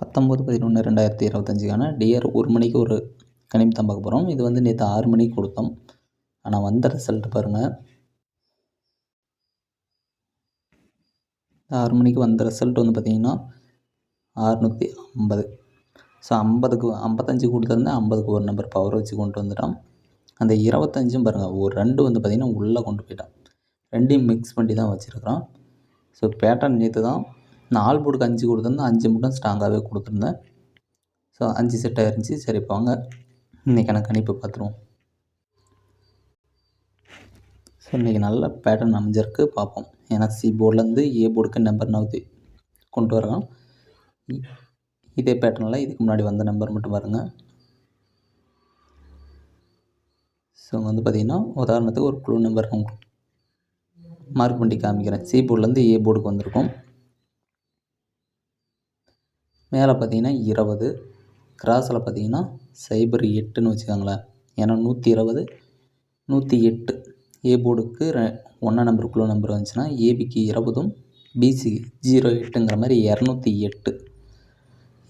பத்தொம்பது பதினொன்று ரெண்டாயிரத்தி இருபத்தஞ்சிக்கான டியர் ஒரு மணிக்கு ஒரு கணிப்பு பார்க்க போகிறோம் இது வந்து நேற்று ஆறு மணிக்கு கொடுத்தோம். ஆனால் வந்த ரிசல்ட் பாருங்கள் ஆறு மணிக்கு வந்த ரிசல்ட் வந்து பார்த்திங்கன்னா அறுநூற்றி ஐம்பது. ஸோ ஐம்பதுக்கு ஐம்பத்தஞ்சு கொடுத்துருந்தேன் ஐம்பதுக்கு ஒரு நம்பர் பவர் வச்சு கொண்டு வந்துட்டான். அந்த இருபத்தஞ்சும் பாருங்கள் ஒரு ரெண்டு வந்து பார்த்திங்கன்னா உள்ளே கொண்டு போயிட்டான். ரெண்டையும் மிக்ஸ் பண்ணி தான் வச்சுருக்குறான். ஸோ பேட்டர்ன் நேற்று தான் நாலு போர்டுக்கு அஞ்சு கொடுத்துருந்தேன். அஞ்சு மட்டும் ஸ்ட்ராங்காகவே கொடுத்துருந்தேன். ஸோ அஞ்சு செட் ஆயிருந்துச்சு. சரி இப்போ வாங்க. இன்றைக்கான கணிப்பு பார்த்துருவோம். ஸோ இன்றைக்கி நல்ல பேட்டர்ன் அமைஞ்சிருக்கு. பார்ப்போம். ஏன்னா சி போர்ட்லேருந்து ஏ போர்டுக்கு நம்பர் நவுத்தி கொண்டு வரலாம். இதே பேட்டர்னில் இதுக்கு முன்னாடி வந்த நம்பர் மட்டும் பாருங்கள் ஸோ வந்து பார்த்திங்கன்னா உதாரணத்துக்கு ஒரு குழு நம்பர் மார்க் பண்ணி காமிக்கிறேன். சி போர்ட்லேருந்து ஏ போர்டுக்கு வந்திருக்கும். மேலே பார்த்தீங்கன்னா இருபது கிராஸில் பார்த்தீங்கன்னா சைபர் எட்டுன்னு வச்சுக்கோங்களேன். ஏன்னா நூற்றி இருபது நூற்றி எட்டு. ஏ போர்டுக்கு ரெ ஒன்றா நம்பருக்குள்ள நம்பர் வந்துச்சுன்னா ஏபிக்கு இருபதும் பிசி ஜீரோ எட்டுங்கிற மாதிரி இரநூத்தி எட்டு.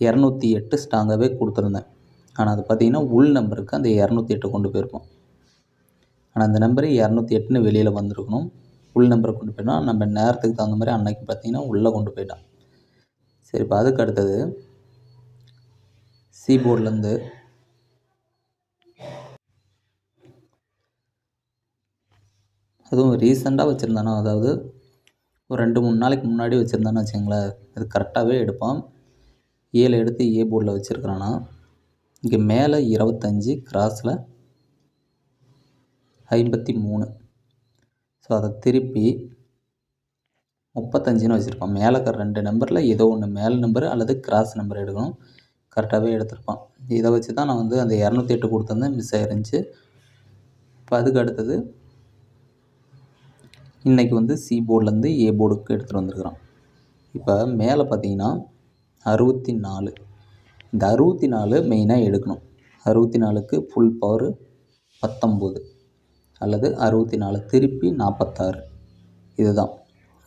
இரநூத்தி எட்டு ஸ்ட்ராங்காகவே கொடுத்துருந்தேன். ஆனால் அது பார்த்திங்கன்னா உள் நம்பருக்கு அந்த இரநூத்தி எட்டு கொண்டு போயிருப்போம் ஆனால் அந்த நம்பரு இரநூத்தி எட்டுன்னு வெளியில் வந்திருக்கணும். உள் நம்பரை கொண்டு போயிட்டோம் நம்ம நேரத்துக்கு தகுந்த மாதிரி அன்னைக்கு பார்த்திங்கன்னா உள்ளே கொண்டு போயிட்டான் சரி இப்போ அதுக்கு அடுத்தது சி போர்ட்லேருந்து அதுவும் ரீசெண்டாக வச்சுருந்தானோ அதாவது ஒரு ரெண்டு மூணு நாளைக்கு முன்னாடி வச்சுருந்தானு வச்சுங்களேன் அது கரெக்டாகவே எடுப்பான். ஏழு எடுத்து ஏ போர்டில் வச்சுருக்கிறானா. இங்கே மேலே இருபத்தஞ்சி கிராஸில் ஐம்பத்தி மூணு. ஸோ அதை திருப்பி முப்பத்தஞ்சுன்னு வச்சுருப்பான். மேலே இருக்கிற ரெண்டு நம்பரில் ஏதோ ஒன்று மேல் நம்பரு அல்லது கிராஸ் நம்பர் எடுக்கணும். கரெக்டாகவே எடுத்திருப்பான். இதை வச்சு தான் நான் வந்து அந்த இரநூத்தி எட்டு கொடுத்துருந்தேன் மிஸ் ஆயிருந்துச்சு. இப்போ அதுக்கு அடுத்தது இன்றைக்கி வந்து சி போர்ட்லேருந்து ஏ போர்டுக்கு எடுத்துகிட்டு வந்துருக்குறான். இப்போ மேலே பார்த்தீங்கன்னா அறுபத்தி நாலு இந்த அறுபத்தி நாலு மெயினாக எடுக்கணும். அறுபத்தி நாலுக்கு ஃபுல் பவர் பத்தொம்போது அல்லது அறுபத்தி நாலு திருப்பி நாற்பத்தாறு இதுதான்.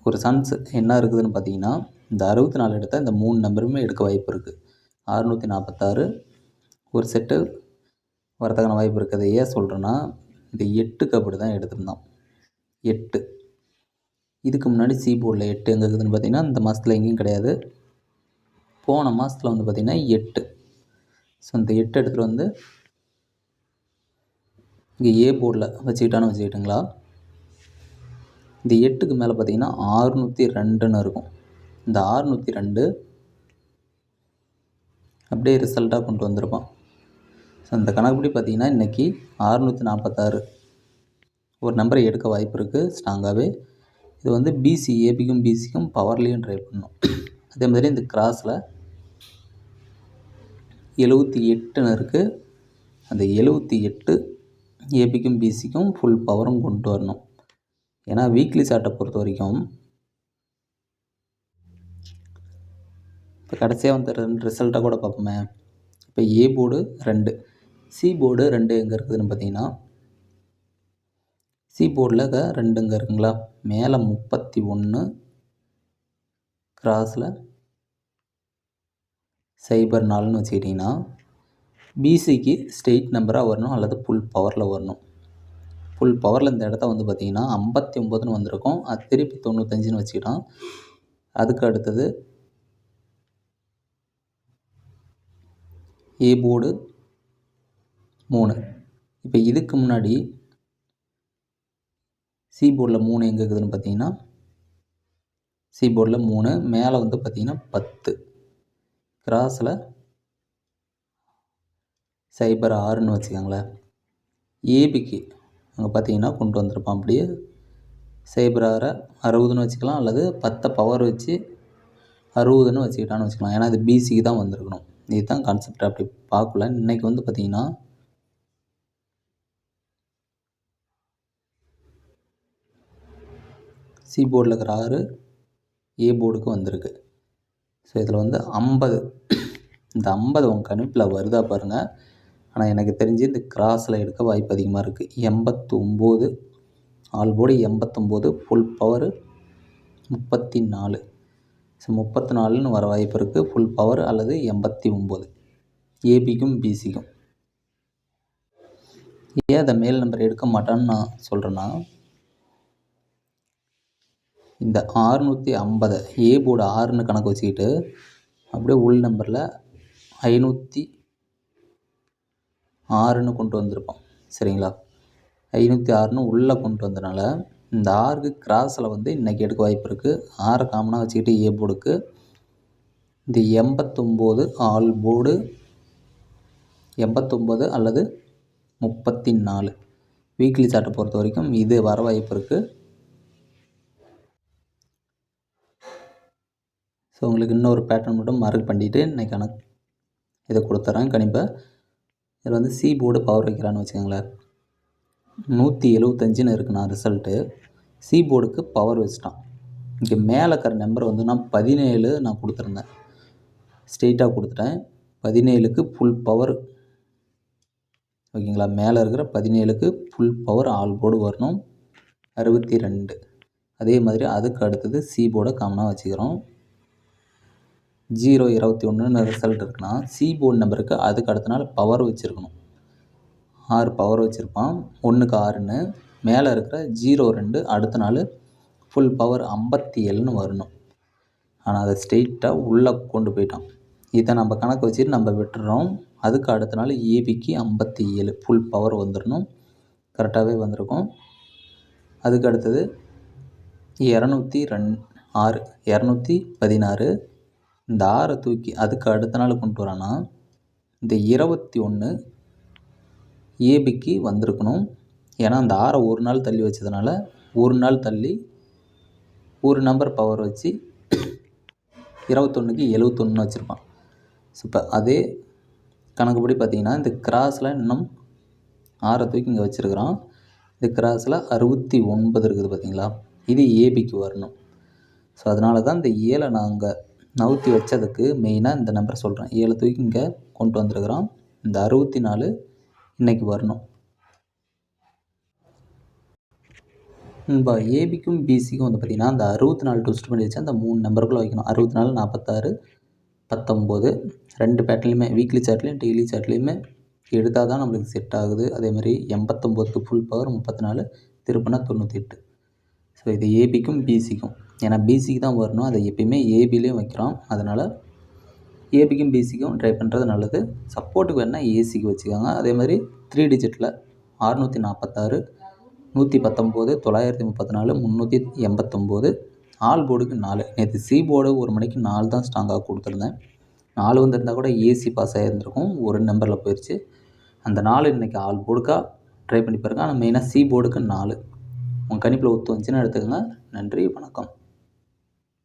ஒரு சன்ஸ் என்ன இருக்குதுன்னு பார்த்தீங்கன்னா இந்த அறுபத்தி நாலு எடுத்தால் இந்த மூணு நம்பருமே எடுக்க வாய்ப்பு இருக்குது அறுநூற்றி நாற்பத்தாறு ஒரு செட்டு வரதுக்கான வாய்ப்பு இருக்குது அதை ஏன் சொல்கிறேன்னா இந்த எட்டுக்கு அப்படி தான் எடுத்திருந்தான் எட்டு. இதுக்கு முன்னாடி சி போர்டில் எட்டு எங்கே இருக்குதுன்னு பார்த்தீங்கன்னா இந்த மாதத்தில் எங்கேயும் கிடையாது. போன மாதத்தில் வந்து பார்த்திங்கன்னா எட்டு. ஸோ இந்த எட்டு எடுத்துகிட்டு வந்து இங்கே ஏ போர்டில் வச்சுக்கிட்டான்னு வச்சுக்கிட்டுங்களா இந்த எட்டுக்கு மேலே பார்த்தீங்கன்னா ஆறுநூற்றி ரெண்டுன்னு இருக்கும். இந்த ஆறுநூற்றி ரெண்டு அப்படியே ரிசல்ட்டாக கொண்டு வந்திருப்பான். ஸோ அந்த கணக்குப்படி பார்த்தீங்கன்னா இன்றைக்கி ஆறுநூற்றி நாற்பத்தாறு ஒரு நம்பரை எடுக்க வாய்ப்பு இருக்குது ஸ்ட்ராங்காகவே இது வந்து பிசி ஏபிக்கும் பிசிக்கும் பவர்லேயும் ட்ரை பண்ணும். அதே மாதிரி இந்த கிராஸில் எழுபத்தி எட்டுன்னு இருக்குது அந்த எழுபத்தி எட்டு ஏபிக்கும் பிசிக்கும் ஃபுல் பவரும் கொண்டு வரணும். ஏன்னா வீக்லி சார்ட்டை பொறுத்த வரைக்கும் இப்போ கடைசியாக வந்து ரெண்டு ரிசல்ட்டை கூட பார்ப்போமே. இப்போ ஏ போர்டு ரெண்டு சி போர்டு ரெண்டு எங்கே இருக்குதுன்னு பார்த்தீங்கன்னா சி போர்டில் ரெண்டுங்க இருக்குங்களா? மேலே முப்பத்தி ஒன்று கிராஸில் சைபர் நாலுன்னு வச்சுக்கிட்டிங்கன்னா பிசிக்கு ஸ்டெயிட் நம்பராக வரணும் அல்லது ஃபுல் பவரில் வரணும். ஃபுல் பவரில் இந்த இடத்த வந்து பார்த்திங்கன்னா ஐம்பத்தி ஒம்பதுன்னு வந்திருக்கும். அது திருப்பி தொண்ணூத்தஞ்சுன்னு வச்சுக்கிட்டோம். அதுக்கு அடுத்தது ஏ போர்டு மூணு. இப்போ இதுக்கு முன்னாடி சி போர்டில் மூணு எங்கே இருக்குதுன்னு பார்த்தீங்கன்னா சி போர்டில் மூணு மேலே வந்து பார்த்திங்கன்னா பத்து. கிராஸில் சைபர் ஆறுன்னு வச்சுக்கோங்களேன். ஏபிக்கு அங்கே பார்த்தீங்கன்னா கொண்டு வந்திருப்பான். அப்படியே சைபர் அறுபதுன்னு வச்சுக்கலாம் அல்லது பத்தை பவர் வச்சு அறுபதுன்னு வச்சுக்கிட்டான்னு வச்சுக்கலாம். ஏன்னா இது பிசிக்கு தான் வந்திருக்கணும். இதுதான் கான்செப்ட் அப்படி பார்க்கல. இன்றைக்கி வந்து பார்த்திங்கன்னா சி போர்டில் இருக்கிற ஆறு ஏ போர்டுக்கு வந்திருக்கு. ஸோ இதில் வந்து ஐம்பது. இந்த ஐம்பது உங்கள் கணிப்பில் வருதா பாருங்கள் ஆனால் எனக்கு தெரிஞ்சு இந்த கிராஸில் எடுக்க வாய்ப்பு அதிகமாக இருக்குது எண்பத்து ஆல் போர்டு எண்பத்தொம்போது ஃபுல் பவரு முப்பத்தி நாலு ஸோ முப்பத்தி நாலுன்னு வர வாய்ப்பு இருக்குது ஃபுல் பவர் அல்லது எண்பத்தி ஒம்பது ஏபிக்கும் பிசிக்கும் ஏன் அதை மேல் நம்பர் எடுக்க மாட்டான்னு நான் சொல்கிறேன்னா இந்த ஆறுநூற்றி ஐம்பதை ஏ போர்டு ஆறுன்னு கணக்கு வச்சுக்கிட்டு அப்படியே உள் நம்பரில் ஐநூற்றி ஆறுன்னு கொண்டு வந்திருப்போம். சரிங்களா? ஐநூற்றி ஆறுன்னு உள்ளே கொண்டு வந்தனால இந்த ஆறுக்கு கிராஸில் வந்து இன்றைக்கி எடுக்க வாய்ப்பு இருக்குது ஆறை காமனாக வச்சுக்கிட்டு ஏ போர்டுக்கு இந்த எண்பத்தொம்போது ஆல் போர்டு எண்பத்தொம்போது அல்லது முப்பத்தி நாலு வீக்லி சார்ட்டை பொறுத்த வரைக்கும் இது வர வாய்ப்பு இருக்குது ஸோ உங்களுக்கு இன்னொரு பேட்டர்ன் மட்டும் மார்க் பண்ணிவிட்டு இன்றைக்கான இதை கொடுத்துட்றேன் கணிப்பை இதில் வந்து சி போர்டு பவர் வைக்கிறான்னு வச்சுக்கோங்களேன். நூற்றி எழுவத்தஞ்சுன்னு இருக்குண்ணா ரிசல்ட்டு சி போர்டுக்கு பவர் வச்சுட்டான். இங்கே மேலே இருக்கிற நம்பர் வந்து நான் பதினேழு நான் கொடுத்துருந்தேன். ஸ்ட்ரெயிட்டாக கொடுத்துட்டேன். பதினேழுக்கு ஃபுல் பவர் ஓகேங்களா? மேலே இருக்கிற பதினேழுக்கு ஃபுல் பவர் ஆல் போர்டு வரணும். அறுபத்தி ரெண்டு. அதே மாதிரி அதுக்கு அடுத்தது சி போர்டை காமனாக வச்சுக்கிறோம். ஜீரோ இருபத்தி ஒன்றுன்னு ரிசல்ட் இருக்குன்னா சி போர்டு நம்பருக்கு அதுக்கு அடுத்த நாள் பவர் வச்சுருக்கணும். ஆறு பவர் வச்சுருப்பான். ஒன்றுக்கு ஆறுன்னு. மேலே இருக்கிற ஜீரோ ரெண்டு அடுத்த நாள் ஃபுல் பவர் ஐம்பத்தி ஏழுன்னு வரணும். ஆனால் அதை ஸ்ட்ரெயிட்டாக உள்ளே கொண்டு போயிட்டான். இதை நம்ம கணக்கு வச்சுட்டு நம்ம விட்டுறோம். அதுக்கு அடுத்த நாள் ஏபிக்கு ஐம்பத்தி ஏழு ஃபுல் பவர் வந்துடணும். கரெக்டாகவே வந்திருக்கும். அதுக்கு அடுத்தது இரநூத்தி ரெண் ஆறு இரநூத்தி பதினாறு இந்த ஆறை தூக்கி அதுக்கு அடுத்த நாள் கொண்டு வரான்னா இந்த இருபத்தி ஒன்று ஏபிக்கு வந்திருக்கணும். ஏன்னா அந்த ஆறை ஒரு நாள் தள்ளி வச்சதுனால ஒரு நாள் தள்ளி ஒரு நம்பர் பவர் வச்சு இருபத்தொன்றுக்கு எழுவத்தொன்று வச்சுருப்பான். ஸோ இப்போ அதே கணக்குப்படி பார்த்திங்கன்னா இந்த கிராஸில் இன்னும் ஆறை தூக்கி இங்கே வச்சுருக்குறான். இந்த கிராஸில் அறுபத்தி ஒன்பது இருக்குது பார்த்திங்களா? இது ஏபிக்கு வரணும். ஸோ அதனால தான் இந்த ஏழை நாங்கள் நவுத்தி வச்சதுக்கு மெயினாக இந்த நம்பரை சொல்கிறேன் ஏழை தூக்கி இங்கே கொண்டு வந்திருக்கிறோம். இந்த அறுபத்தி நாலு இன்றைக்கி வரணும் இப்போ ஏபிக்கும் பிசிக்கும் வந்து பார்த்திங்கன்னா அந்த அறுபத்தி நாலு ட்விஸ்ட் பண்ணி வச்சு அந்த மூணு நம்பருக்குள்ளே வைக்கணும். அறுபத்தி நாலு நாற்பத்தாறு பத்தொம்போது ரெண்டு பேட்டர்லையுமே வீக்லி சார்ட்லேயும் டெய்லி சார்ட்லேயுமே எடுத்தால் தான் நம்மளுக்கு செட் ஆகுது. அதே மாதிரி எண்பத்தொம்போதுக்கு ஃபுல் பவர் முப்பத்தி நாலு திருப்பினா தொண்ணூற்றி எட்டு ஸோ இது ஏபிக்கும் பிசிக்கும் ஏன்னா பிசிக்கு தான் வரணும். அதை எப்பயுமே ஏபிலையும் வைக்கிறோம். அதனால் ஏபிக்கும் பிசிக்கும் ட்ரை பண்ணுறது நல்லது. சப்போர்ட்டுக்கு வேணால் ஏசிக்கு வச்சுக்கோங்க. அதே மாதிரி த்ரீ டிஜிட்டில் அறுநூற்றி நாற்பத்தாறு நூற்றி பத்தொம்போது தொள்ளாயிரத்தி முப்பத்தி நாலு முந்நூற்றி எண்பத்தொம்போது ஆல் போர்டுக்கு நாலு. நேற்று சி போர்டு ஒரு மணிக்கு நாலு தான் ஸ்ட்ராங்காக கொடுத்துருந்தேன். நாலு வந்திருந்தால் கூட ஏசி பாஸ் ஆகியிருந்திருக்கும் ஒரு நம்பரில் போயிடுச்சு அந்த நாலு இன்றைக்கி ஆல் போர்டுக்காக ட்ரை பண்ணி பாருங்கள் ஆனால் மெயினாக சி போர்டுக்கு நாலு. உங்கள் கணிப்பில் ஒத்து வந்துச்சுன்னா எடுத்துக்கோங்க. நன்றி வணக்கம்.